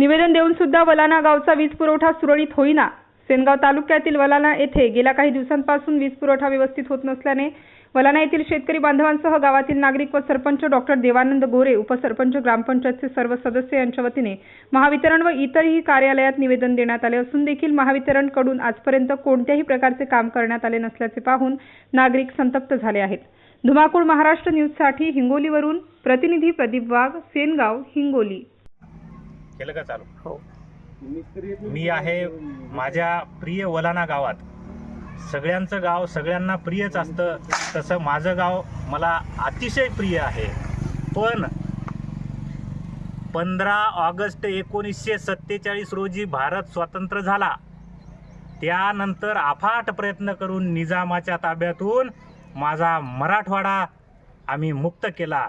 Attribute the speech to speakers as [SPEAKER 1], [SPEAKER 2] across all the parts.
[SPEAKER 1] निवेदन देऊन सुद्धा वलाना गावचा वीज पुरवठा सुरळीत होईना. सेनगाव तालुक्यातील वलाना येथे गेल्या काही दिवसांपासून वीज पुरवठा व्यवस्थित होत नसल्याने वलाना येथील शेतकरी बांधवांसह गावातील नागरिक व सरपंच डॉक्टर देवानंद गोरे उपसरपंच ग्रामपंचायतचे सर्व सदस्य यांच्या वतीने महावितरण व इतरही कार्यालयात निवेदन देण्यात आले असून देखील महावितरणकडून आजपर्यंत कोणत्याही प्रकारचे काम करण्यात आले नसल्याचे पाहून नागरिक संतप्त झाले आहेत. धुमाकूळ महाराष्ट्र न्यूजसाठी हिंगोलीवरून प्रतिनिधी प्रदीप वाघ सेनगाव हिंगोली.
[SPEAKER 2] केलं का चालू? हो. मी आहे माझ्या प्रिय वलाना गावात. सगळ्यांचं गाव सगळ्यांना प्रियच असतं. तसं माझं गाव मला अतिशय प्रिय आहे. पण पंधरा ऑगस्ट एकोणीसशे सत्तेचाळीस रोजी भारत स्वतंत्र झाला. त्यानंतर अफाट प्रयत्न करून निजामाच्या ताब्यातून माझा मराठवाडा आम्ही मुक्त केला.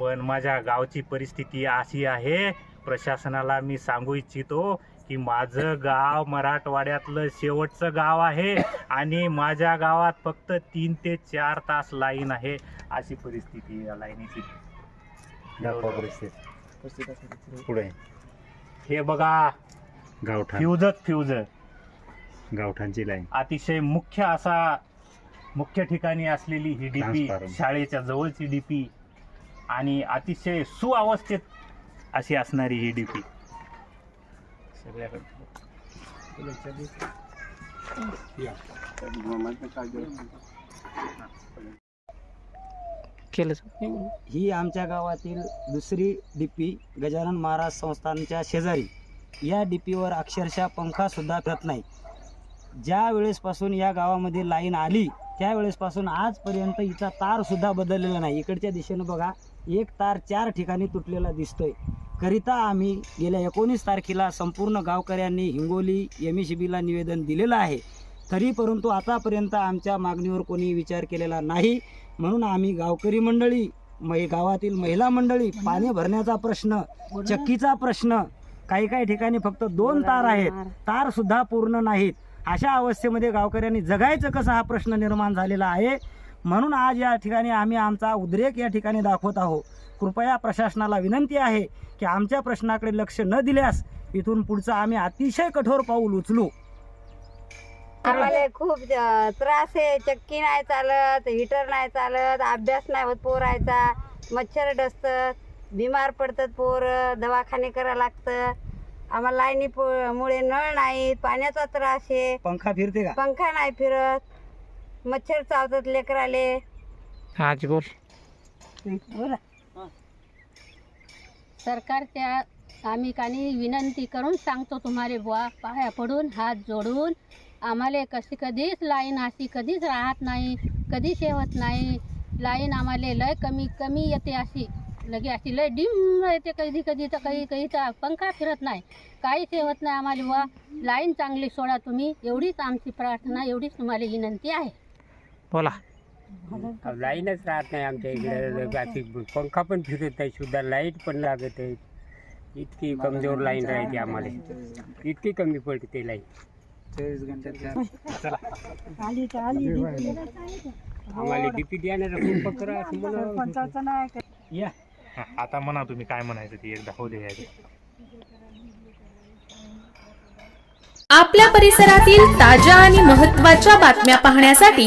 [SPEAKER 2] पण माझ्या गावची परिस्थिती अशी आहे प्रशासनाला मी सांगू इच्छितो की माझं गाव मराठवाड्यातलं शेवटचं गाव आहे आणि माझ्या गावात फक्त तीन ते चार तास लाईन आहे अशी परिस्थिती या लाईनीची.
[SPEAKER 3] पुढे.
[SPEAKER 2] हे बघा
[SPEAKER 3] गावठाण.
[SPEAKER 2] फ्युजच फ्यूज
[SPEAKER 3] गावठाणची लाईन.
[SPEAKER 2] अतिशय मुख्य असा मुख्य ठिकाणी असलेली ही डीपी. शाळेच्या जवळची डीपी आणि अतिशय सुअवस्थेत अशी असणारी ही डीपी
[SPEAKER 4] ही आमच्या गावातील दुसरी डीपी गजानन महाराज संस्थानच्या शेजारी. या डीपीवर अक्षरशः पंखा सुद्धा फिरत नाही. ज्या वेळेसपासून या गावामध्ये लाईन आली त्यावेळेसपासून आजपर्यंत हिचा तार सुद्धा बदललेला नाही. इकडच्या दिशेनं बघा एक तार चार ठिकाणी तुटलेला दिसतोय. करिता आम्ही गेल्या एकोणीस तारखेला संपूर्ण गावकऱ्यांनी हिंगोली एम ई बीला निवेदन दिलेलं आहे. तरी परंतु आतापर्यंत आमच्या मागणीवर कोणी विचार केलेला नाही. म्हणून आम्ही गावकरी मंडळी मै गावातील महिला मंडळी पाणी भरण्याचा प्रश्न चक्कीचा प्रश्न काही काही ठिकाणी फक्त दोन तार आहेत. तार सुद्धा पूर्ण नाहीत. अशा अवस्थेमध्ये गावकऱ्यांनी जगायचं कसं हा प्रश्न निर्माण झालेला आहे? म्हणून आज या ठिकाणी आम्ही आमचा उद्रेक या ठिकाणी दाखवत आहोत. कृपया प्रशासनाला विनंती आहे की आमच्या प्रश्नाकडे लक्ष न दिल्यास इथून पुढचं आम्ही अतिशय कठोर पाऊल उचलू.
[SPEAKER 5] आम्हाला खूप त्रास आहे. चक्की नाही चालत हिटर नाही चालत अभ्यास नाही होत पोरायचा. मच्छर डसतात बिमार पडतात पोर दवाखाने करा लागतं. आम्हाला लाईनी मुळे नळ नाही पाण्याचा त्रास आहे.
[SPEAKER 4] पंखा फिरते का?
[SPEAKER 5] पंखा नाही फिरत. मच्छर चावतात लेकराले.
[SPEAKER 6] हाच बोल.
[SPEAKER 5] बोला.
[SPEAKER 7] सरकारच्या आम्ही कानी विनंती करून सांगतो तुम्हाला बुवा पाया पडून हात जोडून. आम्हाला कशी कधीच लाईन अशी कधीच राहत नाही कधीच येत नाही. लाईन आम्हाला लय कमी कमी येते अशी. लगे अशी लय डिम येते कधी कधी तर काही काही तर पंखा फिरत नाही. काहीच येत नाही आम्हाला बुवा. लाईन चांगली सोडा तुम्ही. एवढीच आमची प्रार्थना एवढीच तुम्हाला विनंती आहे.
[SPEAKER 6] बोला.
[SPEAKER 8] लाईनच राहत नाही आमच्या इकडे. अशी पंखा पण फिरत नाही. सुद्धा लाइट पण लागत आहे. इतकी कमजोर लाईन राहते आम्हाला. इतकी कमी पडते ते लाईन आम्हाला डीपी
[SPEAKER 2] या. हा, आता म्हणा तुम्ही काय म्हणायचं ती एकदा हो दे.
[SPEAKER 9] आपल्या परिसरातील ताज्या आणि महत्त्वाच्या बातम्या पाहण्यासाठी